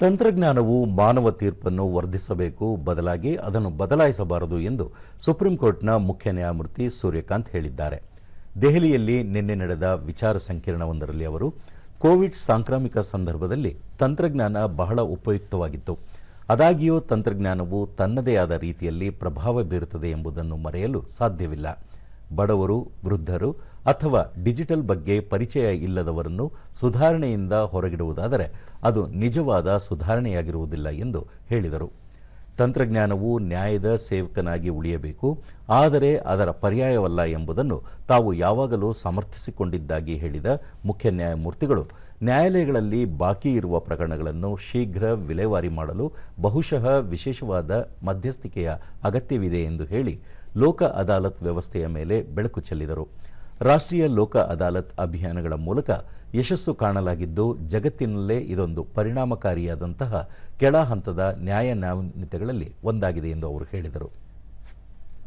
ತಂತ್ರಜ್ಞಾನವು ಮಾನವ ತೀರ್ಪನ್ನು ವರ್ಧಿಸಬೇಕು, ಬದಲಾಗಿ ಅದನ್ನು ಬದಲಾಯಿಸಬಾರದು ಎಂದು ಸುಪ್ರೀಂ ಕೋರ್ಟ್ನ ಮುಖ್ಯ ನ್ಯಾಯಮೂರ್ತಿ ಸೂರ್ಯಕಾಂತ್ ಹೇಳಿದ್ದಾರೆ. ದೆಹಲಿಯಲ್ಲಿ ನಿನ್ನೆ ನಡೆದ ವಿಚಾರ ಸಂಕಿರಣವೊಂದರಲ್ಲಿ ಅವರು, ಕೋವಿಡ್ ಸಾಂಕ್ರಾಮಿಕ ಸಂದರ್ಭದಲ್ಲಿ ತಂತ್ರಜ್ಞಾನ ಬಹಳ ಉಪಯುಕ್ತವಾಗಿತ್ತು. ಆದಾಗ್ಯೂ ತಂತ್ರಜ್ಞಾನವು ತನ್ನದೇ ಆದ ರೀತಿಯಲ್ಲಿ ಪ್ರಭಾವ ಬೀರುತ್ತದೆ ಎಂಬುದನ್ನು ಮರೆಯಲು ಸಾಧ್ಯವಿಲ್ಲ. ಬಡವರು, ವೃದ್ಧರು ಅಥವಾ ಡಿಜಿಟಲ್ ಬಗ್ಗೆ ಪರಿಚಯ ಇಲ್ಲದವರನ್ನು ಸುಧಾರಣೆಯಿಂದ ಹೊರಗಿಡುವುದಾದರೆ ಅದು ನಿಜವಾದ ಸುಧಾರಣೆಯಾಗಿರುವುದಿಲ್ಲ ಎಂದು ಹೇಳಿದರು. ತಂತ್ರಜ್ಞಾನವು ನ್ಯಾಯದ ಸೇವಕನಾಗಿ ಉಳಿಯಬೇಕು, ಆದರೆ ಅದರ ಪರ್ಯಾಯವಲ್ಲ ಎಂಬುದನ್ನು ತಾವು ಯಾವಾಗಲೂ ಸಮರ್ಥಿಸಿಕೊಂಡಿದ್ದಾಗಿ ಹೇಳಿದ ಮುಖ್ಯ ನ್ಯಾಯಮೂರ್ತಿಗಳು, ನ್ಯಾಯಾಲಯಗಳಲ್ಲಿ ಬಾಕಿ ಇರುವ ಪ್ರಕರಣಗಳನ್ನು ಶೀಘ್ರ ವಿಲೇವಾರಿ ಮಾಡಲು ಬಹುಶಃ ವಿಶೇಷವಾದ ಮಧ್ಯಸ್ಥಿಕೆಯ ಅಗತ್ಯವಿದೆ ಎಂದು ಹೇಳಿ ಲೋಕ ಅದಾಲತ್ ವ್ಯವಸ್ಥೆಯ ಮೇಲೆ ಬೆಳಕು ಚೆಲ್ಲಿದರು. ರಾಷ್ಟ್ರೀಯ ಲೋಕ ಅದಾಲತ್ ಅಭಿಯಾನಗಳ ಮೂಲಕ ಯಶಸ್ಸು ಕಾಣಲಾಗಿದ್ದು, ಜಗತ್ತಿನಲ್ಲೇ ಇದೊಂದು ಪರಿಣಾಮಕಾರಿಯಾದಂತಹ ಕೆಳ ಹಂತದ ನ್ಯಾಯ ಒಂದಾಗಿದೆ ಎಂದು ಅವರು ಹೇಳಿದರು.